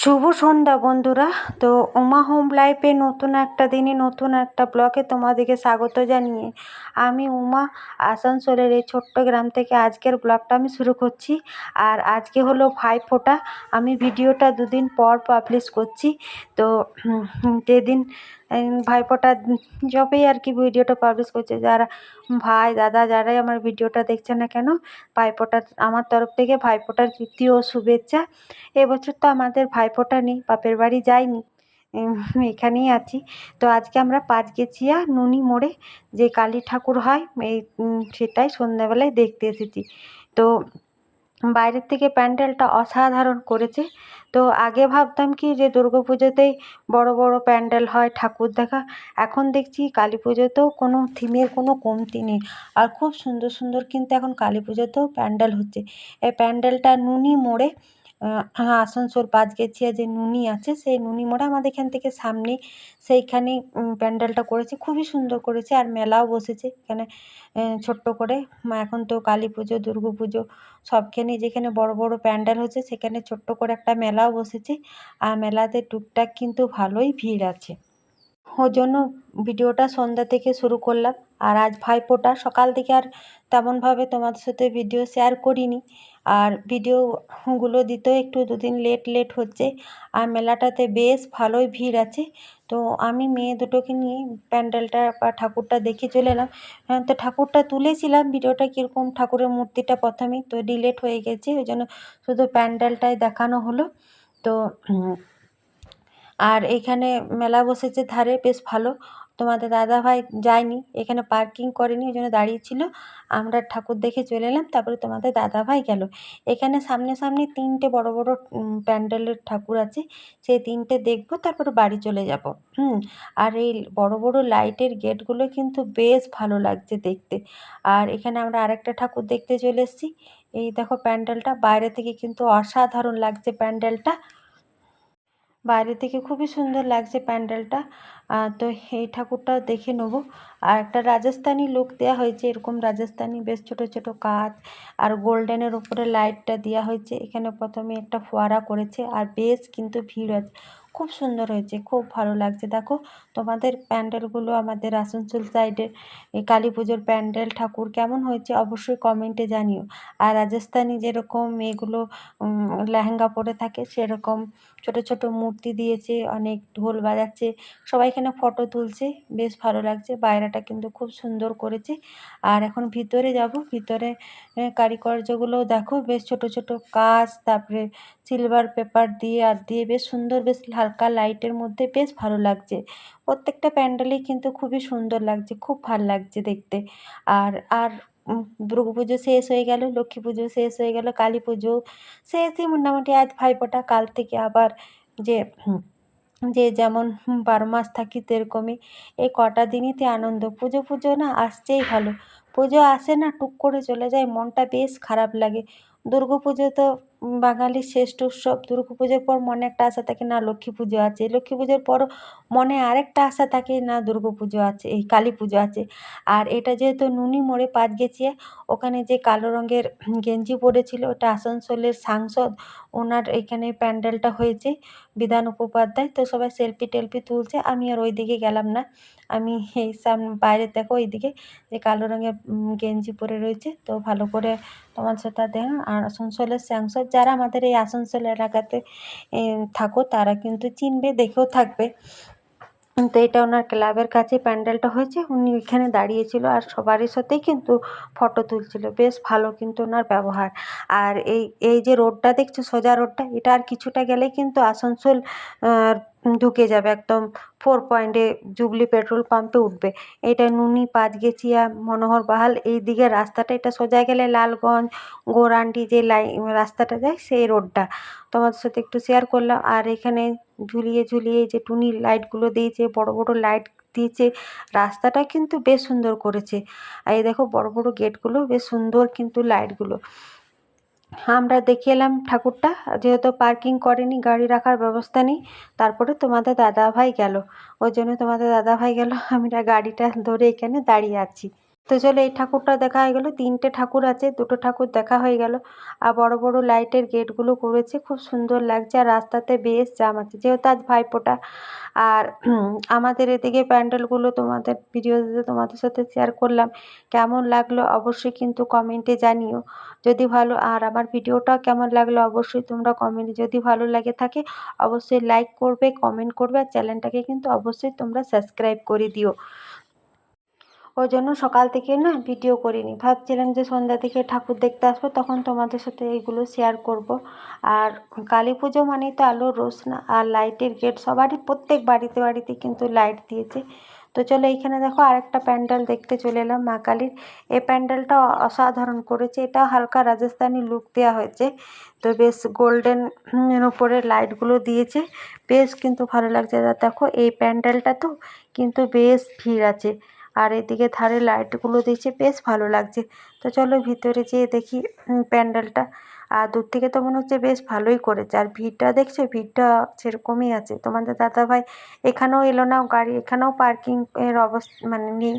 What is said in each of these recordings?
শুভ সন্ধ্যা বন্ধুরা। তো উমা হোম লাইফে নতুন একটা দিনে, নতুন একটা ব্লকে তোমাদেরকে স্বাগত জানিয়ে আমি উমা আসানসোলের এই ছোট্ট গ্রাম থেকে আজকের ব্লগটা আমি শুরু করছি। আর আজকে হলো ভাই ফোটা। আমি ভিডিওটা দুদিন পর পাবলিশ করছি। তো যেদিন ভাইফোঁটা যবেই আর কি ভিডিওটা পাবলিশ করছে, যারা ভাই, দাদা যারাই আমার ভিডিওটা দেখছে না কেন ভাইফোঁটার আমার তরফ থেকে ভাইফোঁটার ও শুভেচ্ছা। এবছর তো আমাদের ভাইফোঁটা নেই, বাপের বাড়ি যাইনি এখানেই আছি। তো আজকে আমরা পাঁচগেছিয়া নুনি মোড়ে যে কালী ঠাকুর হয়, এই সেটাই সন্ধ্যাবেলায় দেখতে এসেছি। তো বাইরের থেকে প্যান্ডেলটা অসাধারণ করেছে। তো আগে ভাবতাম কি যে দুর্গা পুজোতেই বড় বড় প্যান্ডেল হয়, ঠাকুর দেখা। এখন দেখছি কালী পুজোতেও কোনো থিমের কোনো কমতি নেই। আর খুব সুন্দর সুন্দর কিন্তু এখন কালী পুজোতেও প্যান্ডেল হচ্ছে। এই প্যান্ডেলটা নুনি মোড়ে আসানসোল পাঁচগেছিয়া যে নুনি আছে, সেই নুনি মোড়ে আমাদের এখান থেকে সামনেই সেইখানেই প্যান্ডেলটা করেছে, খুবই সুন্দর করেছে, আর মেলাও বসেছে এখানে ছোট্ট করে এখন তো কালী পুজো, দুর্গা পুজো সবখানেই যেখানে বড় বড় প্যান্ডেল হচ্ছে, সেখানে ছোট্ট করে একটা মেলাও বসেছে, আর মেলাতে টুকটাক কিন্তু ভালোই ভিড় আছে। ওর জন্য ভিডিওটা সন্ধ্যা থেকে শুরু করলাম, আর আজ ভাইফোঁটা সকাল থেকে আর তেমনভাবে তোমাদের সাথে ভিডিও শেয়ার করিনি আর ভিডিওগুলো দিতেও একটু দুদিন লেট লেট হচ্ছে। আর মেলাটাতে বেশ ভালোই ভিড় আছে। তো আমি মেয়ে দুটোকে নিয়ে প্যান্ডেলটা বা ঠাকুরটা দেখে চলে এলাম। তো ঠাকুরটা তুলেছিলাম। ভিডিওটা কীরকম ঠাকুরের মূর্তিটা প্রথমেই তো ডিলেট হয়ে গেছে। ওই জন্য শুধু প্যান্ডেলটাই দেখানো হলো। তো আর এখানে মেলা বসেছে ধারে, বেশ ভালো। তোমাদের দাদাভাই যায়নি, এখানে পার্কিং করেনি ওই জন্য দাঁড়িয়ে ছিল। আমরা ঠাকুর দেখে চলে এলাম, তারপরে তোমাদের দাদাভাই গেল। এখানে সামনে সামনে তিনটে বড় বড় প্যান্ডেলের ঠাকুর আছে, সেই তিনটে দেখব, তারপরে বাড়ি চলে যাব। হুম, আর এই বড় বড় লাইটের গেটগুলো কিন্তু বেশ ভালো লাগছে দেখতে। আর এখানে আমরা আরেকটা ঠাকুর দেখতে চলে এসেছি। এই দেখো প্যান্ডেলটা, বাইরে থেকে কিন্তু অসাধারণ লাগছে প্যান্ডেলটা। বাইরে থেকে খুবই সুন্দর লাগছে প্যান্ডেলটা। তো এই ঠাকুরটা দেখে নেব। আর একটা রাজস্থানি লুক দেওয়া হয়েছে, এরকম রাজস্থানি বেশ ছোট ছোট কাজ আর গোল্ডেনের উপরে লাইটটা দেওয়া হয়েছে। এখানে প্রথমে একটা ফোয়ারা করেছে, আর বেশ কিন্তু ভিড় আছে। খুব সুন্দর হয়েছে, খুব ভালো লাগছে। দেখো, তোমাদের প্যান্ডেলগুলো আমাদের আসানসোল সাইডের এই কালী পুজোর প্যান্ডেল, ঠাকুর কেমন হয়েছে অবশ্যই কমেন্টে জানিও। আর রাজস্থানি যেরকম এগুলো লেহেঙ্গা পরে থাকে, সেরকম ছোট ছোট মূর্তি দিয়েছে, অনেক ঢোল বাজাচ্ছে, সবাই এখানে ফটো তুলছে, বেশ ভালো লাগছে, বাইরেটা কিন্তু খুব সুন্দর করেছে। আর এখন ভিতরে যাব, ভিতরে কারিকর্যগুলো দেখো, বেশ ছোট ছোট কাজ, তারপরে সিলভার পেপার দিয়ে, আর দিয়ে বেশ সুন্দর, বেশ হালকা লাইটের মধ্যে বেশ ভালো লাগছে। প্রত্যেকটা প্যান্ডেলই কিন্তু খুবই সুন্দর লাগছে, খুব ভালো লাগছে দেখতে। আর আর দুর্গা পুজো শেষ হয়ে গেল, লক্ষ্মী পুজো শেষ হয়ে গেল, কালী পুজো শেষই মোটামুটি আজ ভাইফোঁটা, কাল থেকে আবার যে যে যেমন বারো মাস থাকি সেরকমই এই কটা দিনইতে আনন্দ। পুজো পুজো না আসছেই ভালো। পুজো আসে না, টুক করে চলে যায়, মনটা বেশ খারাপ লাগে। দুর্গা পুজো তো বাঙালির শ্রেষ্ঠ উৎসব। দুর্গা পুজোর পর মনে একটা আশা থাকে না, লক্ষ্মী পুজো আছে। লক্ষ্মী পুজোর পর মনে আরেকটা আশা থাকে না, দুর্গা পুজো আছে, এই কালী পুজো আছে। আর এটা যেহেতু নুনি মোড়ে পাঁচ গেছে, ওখানে যে কালো রঙের গেঞ্জি পরেছিল, ওটা আসানসোলের সাংসদ ওনার এখানে প্যান্ডেলটা হয়েছে, বিধান উপপাধ্যায়। তো সবাই সেলফি টেলফি তুলছে, আমি আর ওই দিকে গেলাম না। আমি এই সাম, বাইরে দেখো ওইদিকে যে কালো রঙের গেঞ্জি পরে রয়েছে। তো ভালো করে তোমার সাথে দেখ, আর আসানসোলের স্যাংসদ যারা আমাদের এই আসানসোল এলাকাতে থাকো, তারা কিন্তু চিনবে, দেখেও থাকবে। তো এটা ওনার ক্লাবের কাছে প্যান্ডেলটা হয়েছে। উনি ওইখানে দাঁড়িয়েছিল আর সবারই সাথেই কিন্তু ফটো তুলছিল। বেশ ভালো কিন্তু ওনার ব্যবহার। আর এই এই যে রোডটা দেখছ, সোজা রোডটা, এটা আর কিছুটা গেলেই কিন্তু আসানসোল ঢুকে যাবে একদম ফোর পয়েন্টে জুবলি পেট্রোল পাম্পে উঠবে। এটা নুনি পাঁচগেছিয়া মনোহর বাহাল, এই দিকের রাস্তাটা, এটা সোজা গেলে লালগঞ্জ, গোরান্ডি যে লাই রাস্তাটা যায় সেই রোডটা তোমাদের সাথে একটু শেয়ার করলাম। আর এখানে ঝুলিয়ে ঝুলিয়ে যে টুনি লাইটগুলো দিয়েছে, বড় বড় লাইট দিয়েছে, রাস্তাটা কিন্তু বেশ সুন্দর করেছে। আর এই দেখো বড় বড় গেটগুলো বেশ সুন্দর কিন্তু লাইটগুলো আমরা দেখে এলাম ঠাকুরটা। যেহেতু পার্কিং করেনি, গাড়ি রাখার ব্যবস্থা নেই, তারপরে তোমাদের দাদাভাই গেল। ওই জন্য তোমাদের দাদাভাই গেল আমরা গাড়িটা ধরে এখানে দাঁড়িয়ে আছি। তো চলো এই ঠাকুরটা দেখা হয়ে গেলো। তিনটে ঠাকুর আছে, দুটো ঠাকুর দেখা হয়ে গেল। আর বড় বড় লাইটের গেটগুলো করেছে, খুব সুন্দর লাগছে। আর রাস্তাতে বেশ জাম আছে, যেহেতু আজ ভাইফোঁটা। আর আমাদের এদিকে প্যান্ডেলগুলো তোমাদের ভিডিওতে তোমাদের সাথে শেয়ার করলাম। কেমন লাগল অবশ্যই কিন্তু কমেন্টে জানিও। যদি ভালো, আর আমার ভিডিওটা কেমন লাগল অবশ্যই তোমরা কমেন্টে যদি ভালো লাগে থাকে, অবশ্যই লাইক করবে কমেন্ট করবে। আর চ্যানেলটাকে কিন্তু অবশ্যই তোমরা সাবস্ক্রাইব করে দিও। ওই জন্য সকাল থেকে না ভিডিও করিনি। ভাবছিলাম যে সন্ধ্যা থেকে ঠাকুর দেখতে আসব, তখন তোমাদের সাথে এইগুলো শেয়ার করব। আর কালী পুজো মানেই তো আলোর রোশনা আর লাইটের গেট সবারই, প্রত্যেক বাড়িতে বাড়িতে কিন্তু লাইট দিয়েছে। তো চলো এইখানে দেখো আরেকটা প্যান্ডেল দেখতে চলে এলাম মা কালীর। এই প্যান্ডেলটা অসাধারণ করেছে, এটা হালকা রাজস্থানি লুক দেওয়া হয়েছে। তো বেশ গোল্ডেন উপরে লাইটগুলো দিয়েছে, বেশ কিন্তু ভালো লাগছে। দেখো এই প্যান্ডেলটা তো কিন্তু বেশ ভিড় আছে। আর এদিকে ধারে লাইটগুলো দিয়েছে বেশ ভালো লাগছে। তো চলো ভিতরে যেয়ে দেখি প্যান্ডেলটা। আর দূর থেকে তো মনে হচ্ছে বেশ ভালোই করেছে। আর ভিড়টা দেখছ? ভিড়টা সেরকমই আছে। তোমাদের দাদাভাই এখানেও এলো না, গাড়ি এখানেও পার্কিং এর অবস্থা মানে নেই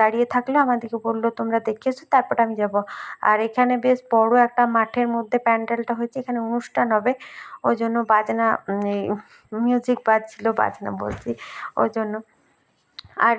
দাঁড়িয়ে থাকল। আমাদেরকে বলল, তোমরা দেখে এসো, তারপর আমি যাব। আর এখানে বেশ বড় একটা মাঠের মধ্যে প্যান্ডেলটা হয়েছে। এখানে অনুষ্ঠান হবে। ওই জন্য বাজনা মিউজিক বাজছিল, বাজনা বলছি, ওই জন্য। আর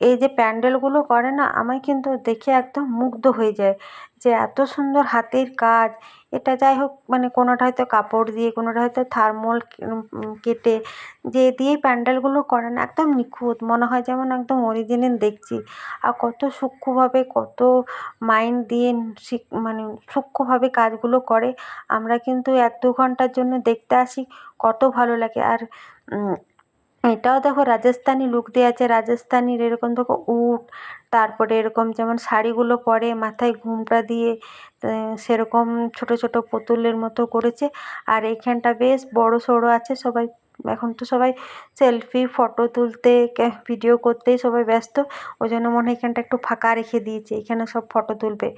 এই যে প্যান্ডেলগুলো করে না, আমায় কিন্তু দেখে একদম মুগ্ধ হয়ে যায় যে এত সুন্দর হাতের কাজ। এটা যাই হোক মানে কোনোটা হয়তো কাপড় দিয়ে, কোনোটা হয়তো থার্মোল কেটে যে দিয়েই প্যান্ডেলগুলো করে না, একদম নিখুঁত। মনে হয় যেমন একদম অরিজিনাল দেখছি। আর কত সূক্ষ্মভাবে, কত মাইন্ড দিয়ে মানে সূক্ষ্মভাবে কাজগুলো করে। আমরা কিন্তু এক দু ঘণ্টার জন্য দেখতে আসি, কত ভালো লাগে। আর এটাও দেখো রাজস্থানি লুক দেওয়া আছে। রাজস্থানির এরকম দেখো উট, তারপরে এরকম যেমন শাড়িগুলো পরে মাথায় ঘুমটা দিয়ে সেরকম ছোটো ছোটো পুতুলের মতো করেছে। আর এইখানটা বেশ বড় সড়ো আছে সবাই। এখন তো সবাই সেলফি ফটো তুলতে ভিডিও করতেই সবাই ব্যস্ত। ওই জন্য মনে হয় এখানটা একটু ফাঁকা রেখে দিয়েছে, এখানে সব ফটো তুলবে।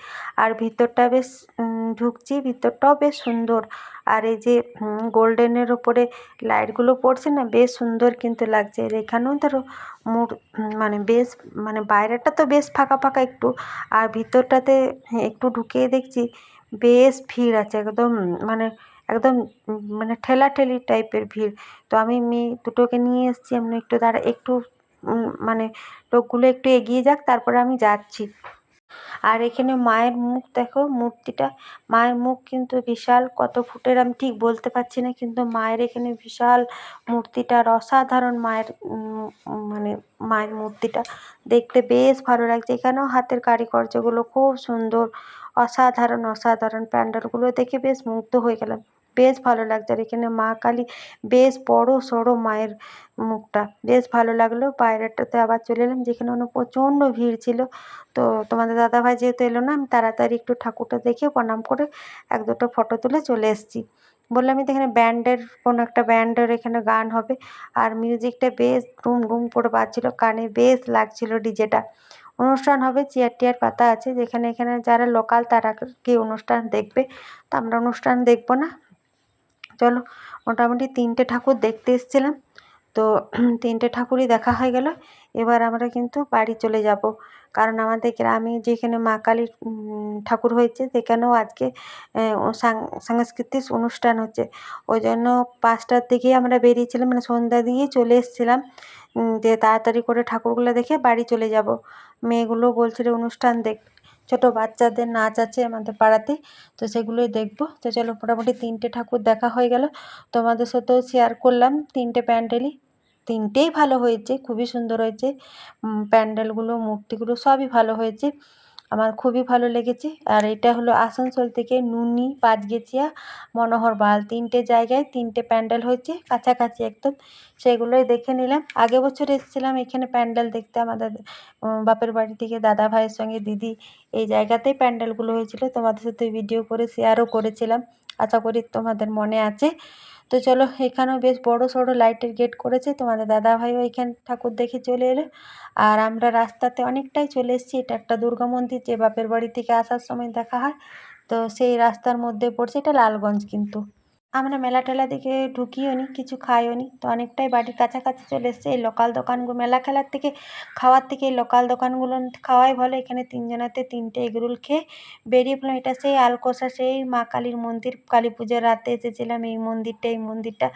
আর ভিতরটা বেশ ঢুকছি, ভিতরটাও বেশ সুন্দর। আর এই যে গোল্ডেনের ওপরে লাইটগুলো পড়ছে না, বেশ সুন্দর কিন্তু লাগছে। আর এখানেও ধরো মোর মানে বেশ মানে বাইরেটা তো বেশ ফাঁকা ফাঁকা একটু। আর ভিতরটাতে একটু ঢুকিয়ে দেখছি বেশ ভিড় আছে, একদম মানে একদম মানে ঠেলাঠেলি টাইপের ভিড়। তো আমি মেয়ে দুটোকে নিয়ে এসেছি আমি একটু দাঁড়া একটু মানে লোকগুলো একটু এগিয়ে যাক, তারপরে আমি যাচ্ছি। আর এখানে মায়ের মুখ দেখো, মূর্তিটা। মায়ের মুখ কিন্তু বিশাল, কত ফুটের আমি ঠিক বলতে পারছি না, কিন্তু মায়ের এখানে বিশাল মূর্তিটার অসাধারণ মায়ের মানে মায়ের মূর্তিটা। দেখতে বেশ ভালো লাগছে। এখানেও হাতের কারুকার্যগুলো খুব সুন্দর। অসাধারণ অসাধারণ। প্যান্ডেলগুলো দেখে বেশ মুগ্ধ হয়ে গেলাম। বেশ ভালো লাগছে আর এখানে মা কালী বেশ বড় সড়ো মায়ের মুখটা। বেশ ভালো লাগল। বাইরেটাতে আবার চলে এলাম যেখানে মানে প্রচণ্ড ভিড় ছিল। তো তোমাদের দাদাভাই যেহেতু এলো না, আমি তাড়াতাড়ি একটু ঠাকুরটা দেখে প্রণাম করে এক দুটো ফটো তুলে চলে এসেছি। বললাম তো এখানে ব্যান্ডের, কোনো একটা ব্যান্ডের এখানে গান হবে। আর মিউজিকটা বেশ ডুম ডুম করে বাজছিল, কানে বেশ লাগছিল ডিজেটা। অনুষ্ঠান হবে, চেয়ার টিয়ার পাতা আছে, যেখানে এখানে যারা লোকাল তারা কি অনুষ্ঠান দেখবে। তা আমরা অনুষ্ঠান দেখব না। চলো, মোটামুটি তিনটে ঠাকুর দেখতে এসেছিলাম। তো তিনটে ঠাকুরই দেখা হয়ে গেল। এবার আমরা কিন্তু বাড়ি চলে যাব। কারণ আমাদের গ্রামে যেখানে মা কালীর ঠাকুর হয়েছে, সেখানেও আজকে সাংস্কৃতিক অনুষ্ঠান হচ্ছে। ওই জন্য পাঁচটার দিকেই আমরা বেরিয়েছিলাম মানে সন্ধ্যা দিয়েই চলে এসেছিলাম। যে তাড়াতাড়ি করে ঠাকুরগুলো দেখে বাড়ি চলে যাব। মেয়েগুলো বলছিল, অনুষ্ঠান দেখ। ছোটো বাচ্চাদের নাচ আছে আমাদের পাড়াতে, তো সেগুলোই দেখব। তো চলো মোটামুটি তিনটে ঠাকুর দেখা হয়ে গেল। তোমাদের সাথেও শেয়ার করলাম তিনটে প্যান্ডেলই। তিনটেই ভালো হয়েছে, খুবই সুন্দর হয়েছে। প্যান্ডেলগুলো, মূর্তিগুলো সবই ভালো হয়েছে। আমার খুবই ভালো লেগেছে। আর এটা হলো আসানসোল থেকে নুনি পাঁচগেছিয়া মনোহর বাল, তিনটে জায়গায় তিনটে প্যান্ডেল হয়েছে, কাছাকাছি একদম। সেগুলোই দেখে নিলাম। আগে বছর এসেছিলাম এখানে প্যান্ডেল দেখতে, আমাদের বাপের বাড়ি থেকে দাদা ভাইয়ের সঙ্গে, দিদি এই জায়গাতেই প্যান্ডেলগুলো হয়েছিল। তোমাদের সাথে ভিডিও করে শেয়ারও করেছিলাম। আশা করি তোমাদের মনে আছে। তো চলো, এখানেও বেশ বড় সড়ো লাইটের গেট করেছে। তোমাদের দাদাভাই এখানে ঠাকুর দেখে চলে এলো। আর আমরা রাস্তাতে অনেকটাই চলে এসেছি। এটা একটা দুর্গা মন্দির, যে বাপের বাড়ি থেকে আসার সময় দেখা হয়। তো সেই রাস্তার মধ্যে পড়ছে, এটা লালগঞ্জ কিন্তু। আমরা মেলা টেলা দেখে ঢুকিও নি, কিছু খাইও নি। তো অনেকটাই বাড়ির কাছাকাছি চলে এসছে। এই লোকাল দোকানগুলো, মেলা খেলার থেকে খাওয়ার থেকে এই লোকাল দোকানগুলো খাওয়াই ভালো। এখানে তিনজনাতে তিনটে এগরোল খেয়ে বেরিয়ে পড়লাম। এটা সেই আলকোষা সেই মা কালীর মন্দির। কালী পুজোর রাতে এসেছিলাম এই মন্দিরটা এই মন্দিরটা।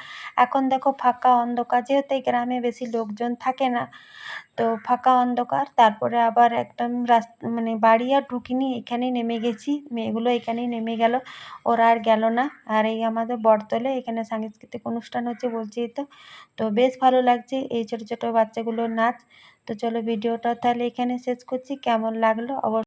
এখন দেখো ফাঁকা অন্ধকার, যেহেতু এই গ্রামে বেশি লোকজন থাকে না, তো ফাঁকা অন্ধকার। তারপরে আবার একদম রাস্তা মানে বাড়ি আর ঢুকিনি, এখানেই নেমে গেছি। মেয়েগুলো এখানেই নেমে গেল। ওরা আর গেল না। আর এই আমাদের বটতলে এখানে সাংস্কৃতিক অনুষ্ঠান হচ্ছে বলছি তো তো বেশ ভালো লাগছে এই ছোটো ছোটো বাচ্চাগুলোর নাচ। তো চলো ভিডিওটা তাহলে এখানে শেষ করছি। কেমন লাগল অবশ্যই